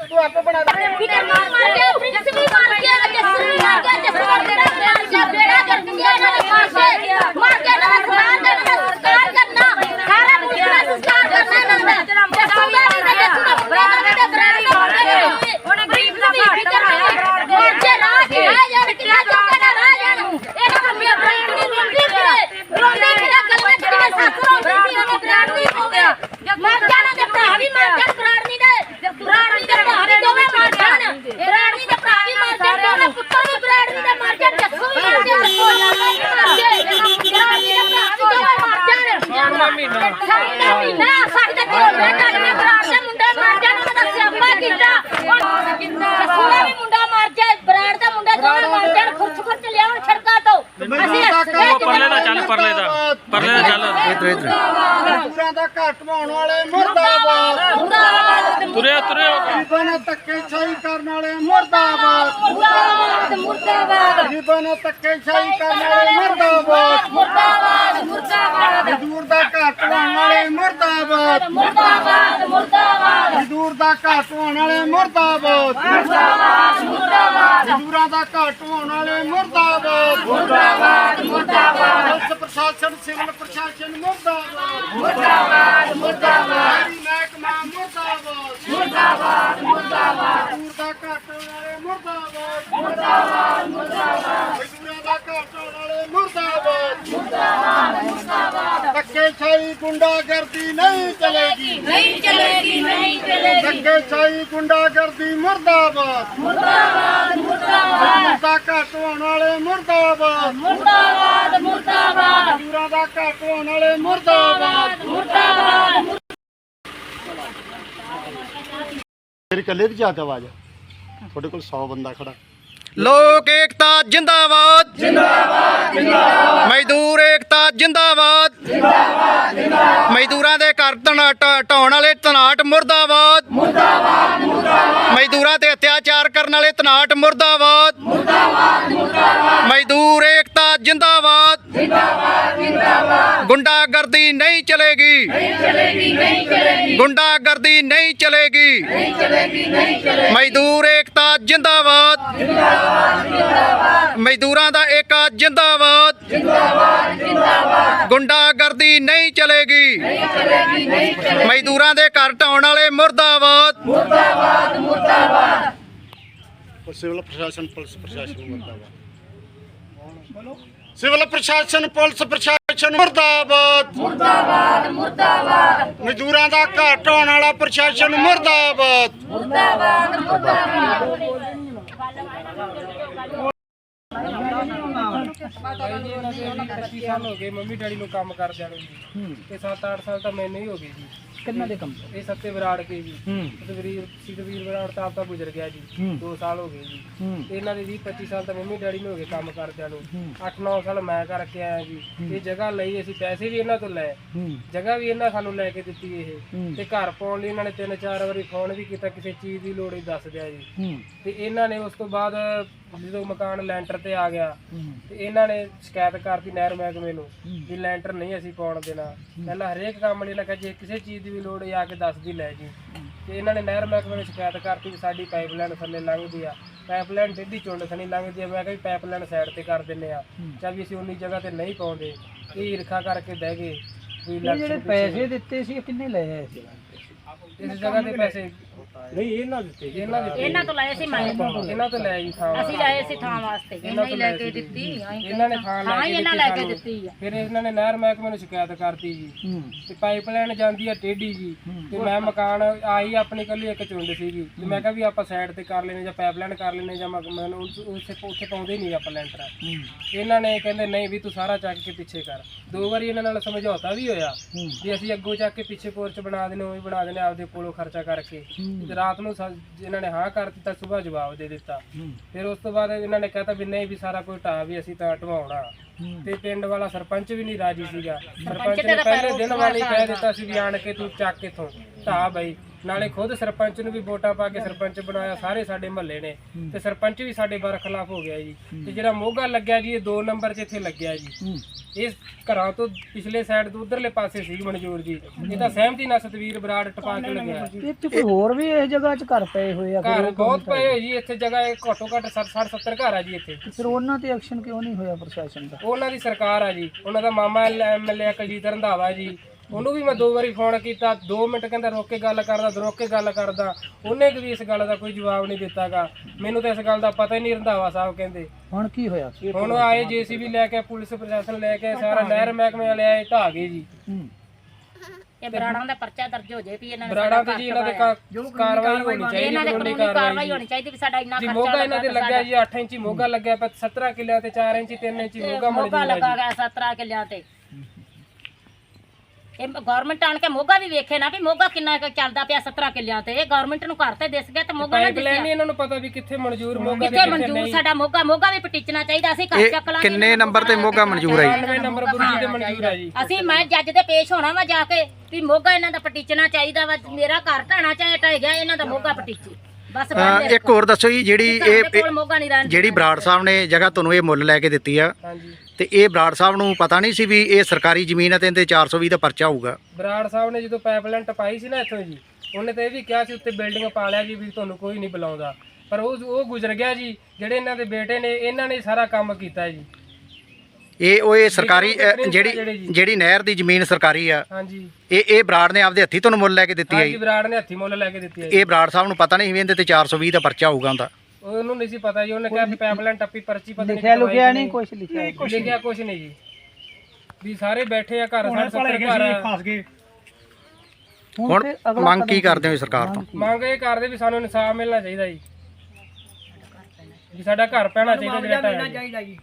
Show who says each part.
Speaker 1: ਤੂੰ ਆਪੇ ਬਣਾ ਦੇ
Speaker 2: ਫਿਕਰ ਮਾਰ ਕੇ ਪ੍ਰਿੰਸ ਮਾਰ ਕੇ ਜੱਸੂ ਵੀ ਮਾਰ ਕੇ ਜੱਸੂ ਮਾਰ ਕੇ ਰਾਜਾ ਬੇੜਾ ਕਰ ਦਿੰਦੇ ਇਹਨਾਂ ਨੇ ਮਾਰ ਕੇ ਮਾਰ ਕੇ ਇਹਨਾਂ ਦਾ ਖਰਾਬ ਕਰਨਾ ਸੰਸਕਾਰ ਕਰਨਾ ਸਾਰਾ ਮੁਲਕ ਦਾ ਸੰਸਕਾਰ ਕਰਨਾ ਇਹਨਾਂ ਦਾ ਜੱਸੂ ਵੀ ਨਹੀਂ ਤੇ ਜੱਸੂ ਦਾ ਬਰਾਦਰ ਦੇ ਬਰਾਦਰ ਦੇ ਹੁਣ ਗਰੀਬ ਦਾ ਫਿਕਰ ਹੋਇਆ ਮੋਰਚੇ ਰਾਹ ਕੇ ਆ ਜਾਣ ਕਿਲਾ ਚੁੱਕੇ ਨਾ ਰਾਹ ਜਾਣ ਇਹਨਾਂ ਦਾ ਮੇਰਾ ਬ੍ਰਾਂਡ ਨਹੀਂ ਰੋਂਦੀ ਫਿਰੇ ਰੋਂਦੀ ਫਿਰੇ ਗੱਲਾਂ ਚ ਕਿਵੇਂ ਸੱਸ ਰੋਂਦੀ ਸੀ ਉਹਨੇ ਬ੍ਰਾਂਡ ਨਹੀਂ ਹੋ ਗਿਆ ਮਰ ਜਾਣਾ ਤੇ ਭਰਾ ਵੀ ਮਰ ਜਾਣ ਬ੍ਰਾਂਡ ਨਹੀਂ ਦੇ ਬ੍ਰਾਂਡ ਨਹੀਂ ਦੇ ਭਰਾ ਵੀ ਦੋਵੇਂ ਮਰ ਜਾਣ ਬ੍ਰਾਂਡ ਨਹੀਂ ਦੇ ਭਰਾ ਵੀ ਮਰ ਜਾਣ ਦੋਵੇਂ ਪੁੱਤਰ ਵੀ ਬ੍ਰਾਂਡ ਨਹੀਂ ਦੇ ਮਰ ਜਾਣ ਜੱਸੂ ਵੀ ਮਰ ਜਾਣ ਜੱਸੂ ਵੀ ਮਰ ਜਾਣ ਬ੍ਰਾਂਡ ਨਹੀਂ ਦੇ ਭਰਾ ਵੀ ਦੋਵੇਂ ਮਰ ਜਾਣ ਸਾਡਾ ਮਹੀਨਾ ਸਾਡਾ ਕੋਲ ਬੈਠਾ ਨੇ ਬ੍ਰਾਂਡ ਦੇ ਮੁੰਡੇ ਮਰ ਜਾਣ ਉਹਨਾਂ ਦਾ ਸਿਆਪਾ ਕੀਤਾ ਜੱਸੂ ਦਾ ਵੀ ਮੁੰਡਾ ਮਰ ਜਾਏ ਬ੍ਰਾਂਡ ਦਾ ਮੁੰਡਾ ਦੋਵੇਂ ਮਰ ਜਾਣ ਖੁਰਚ ਖੁਰਚ ਲਿਆਉਣ ਸੜਕਾਂ ਤੋਂ ਅਸੀਂ ਹੱਸਦੇ
Speaker 3: ਪਰਲੇ ਦਾ ਚੱਲ ਪਰਲੇ ਦਾ ਪਰਲੇ ਦਾ ਚੱਲ
Speaker 1: ਮਜ਼ਦੂਰਾਂ ਦਾ ਘੱਟ ਪਾਉਣ ਵਾਲੇ ਮੁਰਦਾਬਾਦ
Speaker 2: ਮੁਰਦਾਬਾਦ
Speaker 3: ਤੁਰਿਆ ਤੁਰਿਆ
Speaker 1: ਗਰੀਬਾਂ ਨਾਲ ਧੱਕੇਸ਼ਾਹੀ ਕਰਨ ਵਾਲੇ ਮੁਰਦਾਬਾਦ।
Speaker 2: ਮੁਰਦਾਬਾਦ ਮੁਰਦਾਬਾਦ।
Speaker 1: ਗਰੀਬਾਂ ਨਾਲ ਧੱਕੇਸ਼ਾਹੀ ਕਰਨ ਵਾਲੇ ਮੁਰਦਾਬਾਦ।
Speaker 2: ਮੁਰਦਾਬਾਦ ਮੁਰਦਾਬਾਦ
Speaker 1: ਮਜ਼ਦੂਰ ਦਾ ਘੱਟ ਪਾਉਣ ਵਾਲੇ ਮੁਰਦਾਬਾਦ।
Speaker 2: ਮੁਰਦਾਬਾਦ ਮੁਰਦਾਬਾਦ।
Speaker 1: ਮਜ਼ਦੂਰ ਦਾ ਘੱਟ ਪਾਉਣ ਵਾਲੇ ਮੁਰਦਾਬਾਦ।
Speaker 2: ਮੁਰਦਾਬਾਦ ਮੁਰਦਾਬਾਦ।
Speaker 1: ਮਜ਼ਦੂਰਾਂ ਦਾ ਘੱਟ ਪਾਉਣ ਵਾਲੇ ਮੁਰਦਾਬਾਦ।
Speaker 2: ਮੁਰਦਾਬਾਦ ਮੁਰਦਾਬਾਦ।
Speaker 1: ਪੁਲਿਸ ਪ੍ਰਸ਼ਾਸਨ ਸਿਵਲ ਪ੍ਰਸ਼ਾਸਨ ਮੁਰਦਾਬਾਦ।
Speaker 2: ਮੁਰਦਾਬਾਦ ਮੁਰਦਾਬਾਦ।
Speaker 1: ਮੇਰੀ ਮਹਿਕਮਾ ਮੁਰਦਾਬਾਦ।
Speaker 2: ਮੁਰਦਾਬਾਦ ਮੁਰਦਾਬਾਦ।
Speaker 1: ਦਾ ਘੱਟ ਵਾਲੇ ਮੁਰਦਾਬਾਦ।
Speaker 2: ਮੁਰਦਾਬਾਦ ਮੁਰਦਾਬਾਦ।
Speaker 1: ਮਜ਼ਦੂਰਾਂ ਦਾ ਘੱਟ ਵਾਲੇ ਮੁਰਦਾਬਾਦ। ਮੁਰਦਾਬਾਦ ਮੁਰਦਾਬਾਦ। ਧੱਕੇਸ਼ਾਹੀ ਗੁੰਡਾਗਰਦੀ ਨਹੀਂ ਚਲੇਗੀ।
Speaker 2: ਨਹੀਂ ਚਲੇਗੀ ਨਹੀਂ ਚਲੇਗੀ।
Speaker 1: ਧੱਕੇਸ਼ਾਹੀ ਗੁੰਡਾਗਰਦੀ ਮੁਰਦਾਬਾਦ।
Speaker 2: ਮੁਰਦਾਬਾਦ ਮੁਰਦਾਬਾਦ।
Speaker 1: ਮਜ਼ਦੂਰ ਦਾ ਘੱਟ ਵਾਲੇ ਮੁਰਦਾਬਾਦ।
Speaker 2: ਮੁਰਦਾਬਾਦ ਮੁਰਦਾਬਾਦ।
Speaker 1: ਮਜ਼ਦੂਰਾਂ ਦਾ ਘੱਟ ਵਾਲੇ ਮੁਰਦਾਬਾਦ
Speaker 2: ਮੁਰਦਾਬਾਦ।
Speaker 1: ਮੇਰੀ ਕੱਲੇ ਦੀ ਜਾਤ ਆਵਾਜ਼ ਤੁਹਾਡੇ ਕੋਲ 100 ਬੰਦਾ ਖੜਾ।
Speaker 4: ਲੋਕ ਏਕਤਾ ਜਿੰਦਾਬਾਦ। ਜਿੰਦਾਬਾਦ ਜਿੰਦਾਬਾਦ ਮਜ਼ਦੂਰ ਏਕਤਾ ਜਿੰਦਾਬਾਦ। ਜਿੰਦਾਬਾਦ ਜਿੰਦਾਬਾਦ। ਮਜ਼ਦੂਰਾਂ ਦੇ ਘਰ ਤਣਾ- ਢਾ- ਢਾਉਣ ਵਾਲੇ ਤਨਾਟ ਮੁਰਦਾਬਾਦ। ਮੁਰਦਾਬਾਦ ਮੁਰਦਾਬਾਦ। ਮਜ਼ਦੂਰਾਂ ਤੇ ਅਤਿਆਚਾਰ ਕਰਨ ਵਾਲੇ ਤਨਾਟ ਮੁਰਦਾਬਾਦ। ਮੁਰਦਾਬਾਦ ਮੁਰਦਾਬਾਦ। ਮਜ਼ਦੂਰ ਏਕਤਾ ਜਿੰਦਾਬਾਦ। ਜਿੰਦਾਬਾਦ। ਗੁੰਡਾਗਰਦੀ ਨਹੀਂ ਚਲੇਗੀ। ਨਹੀਂ ਚਲੇਗੀ ਨਹੀਂ ਚਲੇਗੀ। ਗੁੰਡਾਗਰਦੀ ਨਹੀਂ ਚਲੇਗੀ। ਨਹੀਂ ਚਲੇਗੀ ਨਹੀਂ ਚਲੇਗੀ। ਮਜ਼ਦੂਰ ਏਕਤਾ ਜਿੰਦਾਬਾਦ। ਮਜ਼ਦੂਰਾਂ ਦਾ ਏਕਾ ਜਿੰਦਾਬਾਦ। ਜਿੰਦਾਬਾਦ ਜਿੰਦਾਬਾਦ। ਗੁੰਡਾਗਰਦੀ ਨਹੀਂ ਚਲੇਗੀ। ਨਹੀਂ ਚਲੇਗੀ ਨਹੀਂ ਚਲੇਗੀ। ਮਜ਼ਦੂਰਾਂ ਦੇ ਘਰ ਢਾਉਣ ਵਾਲੇ ਮੁਰਦਾਬਾਦ।
Speaker 1: ਸਿਵਲ ਪ੍ਰਸ਼ਾਸਨ ਪੁਲਿਸ ਪ੍ਰਸ਼ਾਸਨ ਮੁਰਦਾਬਾਦ। ਸਿਵਲ ਪ੍ਰਸ਼ਾਸਨ ਪੁਲਿਸ ਪ੍ਰਸ਼ਾਸਨ ਮੁਰਦਾਬਾਦ।
Speaker 2: ਮੁਰਦਾਬਾਦ ਮੁਰਦਾਬਾਦ।
Speaker 1: ਮਜ਼ਦੂਰਾਂ ਦਾ ਘੱਟ ਹੋਣ ਵਾਲਾ ਪ੍ਰਸ਼ਾਸਨ ਮੁਰਦਾਬਾਦ।
Speaker 2: ਮੁਰਦਾਬਾਦ ਮੁਰਦਾਬਾਦ।
Speaker 5: ਭਾਈ ਜੀ ਇਹਨਾਂ ਦੇ ਵੀ 25 ਸਾਲ ਹੋ ਗਏ ਮੰਮੀ ਡੈਡੀ ਨੂੰ ਕੰਮ ਕਰਦਿਆਂ ਨੂੰ ਜੀ ਤੇ? 7-8 ਸਾਲ ਤਾਂ ਮੈਨੂੰ ਹੀ ਹੋ ਗਏ ਜੀ
Speaker 6: ਕਿੰਨਾ ਦੇ ਕੰਮ
Speaker 5: ਇਹ ਸੱਤੇ ਵਿਰਾੜ ਕੇ ਜੀ।
Speaker 6: ਹੂੰ।
Speaker 5: ਸਤਵੀਰ ਸਿੱਧਵੀਰ ਵਿਰਾੜ ਤਾਂ ਆਪ ਤਾਂ ਗੁਜ਼ਰ ਗਿਆ ਜੀ।
Speaker 6: ਹੂੰ।
Speaker 5: 2 ਸਾਲ ਹੋ ਗਏ ਜੀ। ਤੇ ਇਹਨਾਂ ਦੇ 20-25 ਸਾਲ ਤਾਂ ਮੰਮੀ ਡੈਡੀ ਨੂੰ ਹੋ ਗਏ ਕੰਮ ਕਰਦਿਆਂ ਨੂੰ। 8-9 ਸਾਲ ਮੈਂ ਕਰਕੇ ਆਇਆ ਜੀ। ਇਹ ਜਗ੍ਹਾ ਲਈ ਅਸੀਂ ਪੈਸੇ ਵੀ ਇਹਨਾਂ ਤੋਂ ਲਏ। ਜਗ੍ਹਾ ਵੀ ਇਹਨਾਂ ਸਾਨੂੰ ਲੈ ਕੇ ਦਿੱਤੀ ਇਹ। ਤੇ ਘਰ ਪਾਉਣ ਲਈ ਇਹਨਾਂ ਨੇ ਤਿੰਨ ਚਾਰ ਵਾਰੀ ਫੋਨ ਵੀ ਕੀਤਾ ਕਿਸੇ ਚੀਜ਼ ਦੀ ਲੋੜ ਹੀ ਦੱਸ ਦਿਆ ਜੀ। ਤੇ ਇਹਨਾਂ ਨੇ ਉਸ ਤੋਂ ਬਾਅਦ ਜਦੋਂ ਮਕਾਨ ਲੈਂਟਰ ਤੇ ਆ ਗਿਆ
Speaker 6: ਹੂੰ।
Speaker 5: ਤੇ ਇਹਨਾਂ ਨੇ ਸ਼ਿਕਾਇਤ ਕਰਤੀ ਨਹਿਰ ਮਹਿਕਮੇ ਨੂੰ ਵੀ ਲੈਂਟਰ ਨਹੀਂ ਅਸੀਂ ਪਾਉਣ ਦੇਣਾ। ਪਹਿਲਾਂ ਹਰੇਕ ਕੰਮ ਲਈ ਲੱਗਾ ਜੇ ਕਿਸੇ ਚੀਜ਼ ਦੀ ਵੀ ਲੋੜ ਹੈ ਆ ਕੇ ਦੱਸਦੀ ਲੈ ਜੀ। ਤੇ ਇਹਨਾਂ ਨੇ ਨਹਿਰ ਮਹਿਕਮੇ ਨੂੰ ਸ਼ਿਕਾਇਤ ਕਰਤੀ ਵੀ ਸਾਡੀ ਪਾਈਪਲਾਈਨ ਥੱਲੇ ਲੰਘਦੀ ਆ। ਪਾਈਪਲਾਈਨ ਟੇਢੀ ਚੁੰਡ ਸਣੀ ਲੰਘਦੀ ਆ ਮੈਂ ਕਿਹਾ ਵੀ ਪਾਈਪਲਾਈਨ ਸਾਈਡ ਤੇ ਕਰ ਦਿੰਨੇ ਆ। ਚੱਲ ਵੀ ਅਸੀਂ ਉਨੀ ਜਗ੍ਹਾ ਤੇ ਨਹੀਂ ਪਾਉਂਦੇ। ਇਹ ਈਰਖਾ ਕਰਕੇ ਬਹਿ ਗਏ ਵੀ
Speaker 6: ਇਹ
Speaker 5: ਲੱਖ
Speaker 6: ਜਿਹੜੇ ਪੈਸੇ ਦਿੱਤੇ ਸੀ ਕਿੰਨੇ ਲਏ ਆ
Speaker 5: ਇਸ ਜਗ੍ਹਾ ਤੇ ਪੈਸੇ ਨਹੀਂ ਇਹਨਾਂ ਦਿੱਤੇ ਇਹਨਾਂ ਦਿੱਤੇ
Speaker 2: ਇਹਨਾਂ ਤੋਂ ਲਏ ਸੀ ਮੈਂ
Speaker 5: ਇਹਨਾਂ ਤੋਂ ਲੈ ਜੀ ਥਾਂ।
Speaker 2: ਅਸੀਂ ਲਏ ਸੀ ਥਾਂ ਵਾਸਤੇ
Speaker 5: ਇਹਨਾਂ ਤੋਂ ਲੈ ਕੇ ਦਿੱਤੀ ਇਹਨਾਂ ਨੇ ਥਾਂ ਲੈ
Speaker 2: ਹਾਂ
Speaker 5: ਕੇ
Speaker 2: ਇਹਨਾਂ ਲੈ ਕੇ। ਦਿੱਤੀ ਆ।
Speaker 5: ਫਿਰ ਇਹਨਾਂ ਨੇ ਨਹਿਰ ਮਹਿਕਮੇ ਨੂੰ ਸ਼ਿਕਾਇਤ ਕਰਤੀ ਜੀ। ਤੇ ਪਾਈਪਲਾਈਨ ਜਾਂਦੀ ਆ ਟੇਢੀ ਜੀ। ਤੇ ਮੈਂ ਮਕਾਨ ਆਈ ਆਪਣੀ ਕੱਲੀ ਇੱਕ ਚੁੰਡ ਸੀਗੀ। ਤੇ ਮੈਂ ਕਿਹਾ ਵੀ ਆਪਾਂ ਸਾਈਡ ਤੇ ਕਰ ਲੈਨੇ ਜਾਂ ਪਾਈਪਲਾਈਨ ਕਰ ਲੈਨੇ ਜਾਂ ਮਕ- ਮੈਨੂੰ ਉਸ- ਉੱਥੇ ਪਾਉਂਦੇ ਨਹੀਂ ਆਪਾਂ ਲੈਂਟਰ। ਇਹਨਾਂ ਨੇ ਕਹਿੰਦੇ ਨਹੀਂ ਵੀ ਤੂੰ ਸਾਰਾ ਚੱਕ ਕੇ ਪਿੱਛੇ ਕਰ। ਦੋ ਵਾਰੀ ਇਹਨਾਂ ਨਾਲ ਸਮਝੌਤਾ ਵੀ ਹੋਇਆ ਵੀ ਅਸੀਂ ਅੱਗੋਂ ਚੱਕ ਕੇ ਪਿੱਛੇ ਪੋਰਚ ਬਣਾ ਦੇਣੇ ਉਹ ਵੀ ਬਣਾ ਦੇਣੇ ਆਪਦੇ ਕੋਲੋਂ ਖਰਚਾ ਕਰਕੇ। ਤੇ ਰਾਤ ਨੂੰ ਸਾ- ਇਹਨਾਂ ਨੇ ਹਾਂ ਕਰ ਦਿੱਤਾ ਸਵੇਰ ਜਵਾਬ ਦੇ ਦਿੱਤਾ। ਫਿਰ ਉਸ ਤੋਂ ਬਾਅਦ ਇਹਨਾਂ ਨੇ ਕਹਤਾ ਵੀ ਨਹੀਂ ਵੀ ਸਾਰਾ ਕੋਈ ਢਾਹ ਵੀ ਅਸੀਂ ਤਾਂ ਢਵਾਉਣਾ ਤੇ ਪਿੰਡ ਵਾਲਾ ਸਰਪੰਚ ਵੀ ਨਹੀਂ ਰਾਜੀ ਸੀਗਾ। ਸਰਪੰਚ ਨੇ ਪਹਿਲੇ ਦਿਨ ਵਾਲੀ ਕਹਿ ਦਿੱਤਾ। ਸੀ ਵੀ ਆਣ ਕੇ ਤੂੰ ਚੱਕ ਇਥੋਂ। ਢਾ ਬਈ। ਨਾਲੇ ਖੁਦ ਸਰਪੰਚ ਨੂੰ ਵੀ ਵੋਟਾਂ ਪਾ ਕੇ ਸਰਪੰਚ ਬਣਾਇਆ ਸਾਰੇ ਸਾਡੇ ਮਹੱਲੇ ਨੇ। ਤੇ ਸਰਪੰਚ ਵੀ ਸਾਡੇ ਬਰਖਲਾਫ ਹੋ ਗਿਆ ਜੀ। ਤੇ ਜਿਹੜਾ ਮੋਗਾ ਲੱਗਿਆ ਜੀ ਇਹ 2 ਨੰਬਰ 'ਚ ਇੱਥੇ ਲੱਗਿਆ ਜੀ। ਇਹ ਘਰਾਂ ਤੋਂ ਪਿਛਲੇ ਸਾਈਡ ਤੋਂ ਉਧਰਲੇ ਪਾਸੇ ਸੀ ਮਨਜੂਰ ਜੀ। ਇਹ ਤਾਂ ਸਹਿਮਤੀ ਨਾਲ ਸਤਵੀਰ ਬਰਾੜ ਟਪਾ ਕੇ ਲੱਗਿਆ।
Speaker 6: ਇੱਥੇ ਕੋਈ ਹੋਰ ਵੀ ਇਸ ਜਗ੍ਹਾ 'ਚ ਘਰ ਪਏ ਹੋਏ ਆ
Speaker 5: ਘਰ ਬਹੁਤ ਪਏ ਹੋਏ ਜੀ ਇੱਥੇ ਜਗ੍ਹਾ ਇਹ ਘੱਟੋ ਘੱਟ 60 70 ਘਰ ਆ ਜੀ ਇੱਥੇ।
Speaker 6: ਫਿਰ ਉਹਨਾਂ ਤੇ ਐਕਸ਼ਨ ਕਿਉਂ ਨਹੀਂ ਹੋਇਆ ਪ੍ਰਸ਼ਾਸਨ ਦਾ?
Speaker 5: ਉਹਨਾਂ ਦੀ ਸਰਕਾਰ ਆ ਜੀ। ਉਹਨਾਂ ਦਾ ਮਾਮਾ ਐਮਐਲਏ ਕੁਲਜੀਤ ਰੰਧਾਵਾ ਜੀ। ਉਹਨੂੰ ਵੀ ਮੈਂ ਦੋ ਵਾਰੀ ਫੋਨ ਕੀਤਾ 2 ਮਿੰਟ ਕਹਿੰਦਾ ਰੋਕ ਕੇ ਗੱਲ ਕਰਦਾ ਰੋਕ ਕੇ ਗੱਲ ਕਰਦਾ। ਉਹਨੇ ਵੀ ਇਸ ਗੱਲ ਦਾ ਕੋਈ ਜਵਾਬ ਨਹੀਂ ਦਿੱਤਾਗਾ। ਮੈਨੂੰ ਤਾਂ ਇਸ ਗੱਲ ਦਾ ਪਤਾ ਹੀ ਨਹੀਂ ਰੰਧਾਵਾ ਸਾਹਿਬ ਕਹਿੰਦੇ।
Speaker 6: ਹੁਣ ਕੀ ਹੋਇਆ?
Speaker 5: ਹੁਣ ਆਏ ਜੀਸੀਬੀ ਲੈ ਕੇ ਪੁਲਿਸ ਪ੍ਰਸ਼ਾਸਨ ਲੈ ਕੇ ਸਾਰਾ ਨਹਿਰ ਮਹਿਕਮੇ ਵਾਲੇ ਆਏ ਢਾਹ ਗਏ ਜੀ।
Speaker 2: ਇਹ ਬਰਾੜਾਂ ਦਾ ਪਰਚਾ ਦਰਜ ਹੋ ਜਾਏ ਵੀ ਇਹਨਾਂ ਨੇ
Speaker 5: ਬਰਾੜਾ ਤੇ ਜੀ ਇਹਨਾਂ ਦੇ ਕਾਰਵਾਈ ਹੋਣੀ ਚਾਹੀਦੀ
Speaker 2: ਇਹਨਾਂ ਦੇ
Speaker 5: ਕਾਨੂੰਨੀ
Speaker 2: ਕਾਨੂੰਨੀ
Speaker 5: ਕਾਰਵਾਈ
Speaker 2: ਕਾਰਵਾਈ ਹੋਣੀ ਚਾਹੀਦੀ ਵੀ ਸਾਡਾ ਇੰਨਾ
Speaker 5: ਜੀ
Speaker 2: ਖਰਚਾ
Speaker 5: ਮੋਗਾ ਇਹਨਾਂ ਦੇ
Speaker 2: ਲੱਗਾ
Speaker 5: ਲੱਗਿਆ ਜੀ 8 ਇੰਚੀ ਮੋਗਾ ਲੱਗਿਆ ਪਰ 17 ਕਿੱਲਿਆਂ ਤੇ 4 ਇੰਚੀ 3 ਇੰਚੀ ਮੋਗਾ
Speaker 2: ਲੱਗਾ
Speaker 5: ਜੀ।
Speaker 2: ਗਿਆ 17 ਕਿੱਲਿਆਂ ਤੇ। ਇਹ ਗਵਰਨਮੈਂਟ ਆਣ ਕੇ ਮੋਗਾ ਵੀ ਵੇਖੇ ਨਾ ਵੀ ਮੋਗਾ ਕਿੰਨਾ ਕੁ ਚੱਲਦਾ ਪਿਆ 17 ਕਿੱਲਿਆਂ ਤੇ। ਇਹ ਗਵਰਨਮੈਂਟ ਨੂੰ ਘਰ ਤੇ ਦਿਸ ਗਿਆ ਤੇ ਮੋਗਾ ਨਾ
Speaker 5: ਪਾਈਪਲਾਈਨ
Speaker 2: ਦਿਸਿਆ।
Speaker 5: ਨਹੀਂ ਇਹਨਾਂ ਨੂੰ ਪਤਾ ਵੀ ਕਿੱਥੇ ਮਨਜ਼ੂਰ ਮੋਗਾ ਤੇ
Speaker 2: ਕਿੱਥੇ ਮਨਜ਼ੂਰ ਸਾਡਾ ਮੋਗਾ ਮੋਗਾ ਵੀ ਪਟੀਚਣਾ ਚਾਹੀਦਾ ਅਸੀਂ ਘਰ ਚੱਕ ਲਾਂਗੇ।
Speaker 4: ਕਿੰਨੇ ਨੰਬਰ ਤੇ ਮੋਗਾ ਮਨਜ਼ੂਰ ਹੈ ਜੀ?
Speaker 5: 99 ਨੰਬਰ ਗੁਰੂ ਜੀ ਦੇ ਮਨਜ਼ੂਰ ਹੈ ਜੀ।
Speaker 2: ਅਸੀਂ ਮੈਂ ਜੱਜ ਦੇ ਪੇਸ਼ ਹੋਣਾ ਵਾ ਜਾ ਕੇ ਵੀ ਮੋਗਾ ਇਹਨਾਂ ਦਾ ਪਟੀਚਣਾ ਚਾਹੀਦਾ ਵਾ। ਮੇਰਾ ਘਰ ਢਾਣਾ ਚਾਹੇ ਢਾਈ ਗਿਆ ਇਹਨਾਂ ਦਾ ਮੋਗਾ ਪਟੀਚੀ। ਬਸ
Speaker 4: ਅਹ
Speaker 2: ਬੰਦ
Speaker 4: ਇੱਕ ਹੋਰ ਦੱਸੋ ਜੀ ਜਿਹੜੀ ਇਹ
Speaker 2: ਇਹ ਕੋਲ ਮੋਗਾ ਨਹੀਂ ਰਹਿਣ
Speaker 4: ਜਿਹੜੀ ਬਰਾੜ ਸਾਹਿਬ ਨੇ ਜਗ੍ਹਾ ਤੁਹਾਨੂੰ ਇਹ ਮੁੱਲ ਲੈ ਕੇ ਦਿੱਤੀ ਆ
Speaker 5: ਹਾਂਜੀ।
Speaker 4: ਤੇ ਇਹ ਬਰਾੜ ਸਾਹਿਬ ਨੂੰ ਪਤਾ ਨਹੀਂ ਸੀ ਵੀ ਇਹ ਸਰਕਾਰੀ ਜ਼ਮੀਨ ਹੈ ਤੇ ਇਹਦੇ 420 ਦਾ ਪਰਚਾ ਹੋਊਗਾ।
Speaker 5: ਬਰਾੜ ਸਾਹਿਬ ਨੇ ਜਦੋਂ ਪਾਈਪਲਾਈਨ ਟਪਾਈ ਸੀ ਨਾ ਇੱਥੋਂ ਜੀ ਉਹਨੇ ਤਾਂ ਇਹ ਵੀ ਕਿਹਾ ਸੀ ਉੱਤੇ ਬਿਲਡਿੰਗ ਪਾ ਲਿਆ ਜੀ ਵੀ ਤੁਹਾਨੂੰ ਕੋਈ ਨਹੀਂ ਬੁਲਾਉਂਦਾ। ਪਰ ਉਹ ਉਹ ਗੁਜ਼ਰ ਗਿਆ ਜੀ ਜਿਹੜੇ ਇਹਨਾਂ ਦੇ ਬੇਟੇ ਨੇ ਇਹਨਾਂ ਨੇ ਸਾਰਾ ਕੰਮ ਕੀਤਾ ਜੀ।
Speaker 4: ਇਹ ਉਹ ਇਹ ਸਰਕਾਰੀ ਜਿਹੜੀ ਜਿਹੜੀ ਨਹਿਰ ਦੀ ਜ਼ਮੀਨ ਸਰਕਾਰੀ ਆ
Speaker 5: ਹਾਂਜੀ।
Speaker 4: ਇਹ ਇਹ ਬਰਾੜ ਨੇ ਆਪਦੇ ਹੱਥੀ ਤੁਹਾਨੂੰ ਮੁੱਲ ਲੈ ਕੇ ਦਿੱਤੀ
Speaker 5: ਹਾਂਜੀ
Speaker 4: ਜੀ।
Speaker 5: ਬਰਾੜ ਨੇ ਹੱਥੀ ਮੁੱਲ ਲੈ ਕੇ ਦਿੱਤੀ ਹੈ ਜੀ।
Speaker 4: ਇਹ ਬਰਾੜ ਸਾਹਿਬ ਨੂੰ ਪਤਾ ਨਹੀਂ ਵੀ ਇਹਦੇ ਤੇ 420 ਦਾ ਪਰਚਾ ਹੋਊਗਾ ਉਹਦਾ।
Speaker 5: ਉਹਨੂੰ ਨਹੀਂ ਸੀ ਪਤਾ ਜੀ ਉਹਨੇ ਕਿਹਾ ਵੀ ਪਾਈਪਲਾਈਨ ਟੱਪੀ ਪਰਚੀ ਪਤਾ ਨਹੀਂ
Speaker 6: ਲਿਖਿਆ ਲੁਕਿਆ ਨਹੀਂ ਕੁਝ ਲਿਖਿਆ
Speaker 5: ਲਿਖਿਆ ਕੁਝ ਨਹੀਂ ਜੀ। ਵੀ ਸਾਰੇ ਬੈਠੇ ਆ ਘਰ ਸਾਡੇ ਸੱਤਰ ਘਰ ਆ।
Speaker 4: ਹੁਣ
Speaker 6: ਫਿਰ ਅਗਲਾ
Speaker 4: ਮੰਗ ਕੀ ਕਰਦੇ ਹੋ ਸਰਕਾਰ ਤੋਂ?
Speaker 5: ਮੰਗ ਇਹ ਕਰਦੇ ਵੀ ਸਾਨੂੰ ਇਨਸਾਫ ਮਿਲਣਾ ਚਾਹੀਦਾ ਜੀ। ਵੀ ਸਾਡਾ ਘਰ ਪੈਣਾ ਚਾਹੀਦਾ ਜਿਹੜਾ ਢਾਇਆ ਜੀ।